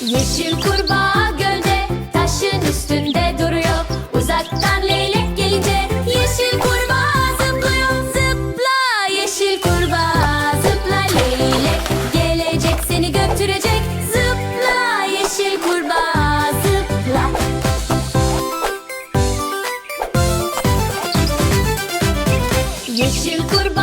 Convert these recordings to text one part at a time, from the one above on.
Yeşil kurbağa gölde taşın üstünde duruyor. Uzaktan leylek gelince yeşil kurbağa Zıpla yeşil kurbağa leylek. Gelecek seni götürecek. Zıpla yeşil kurbağa Yeşil kurbağa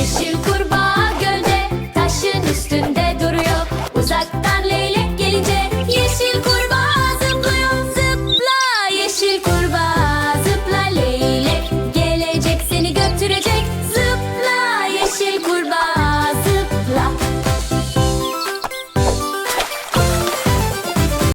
Yeşil kurban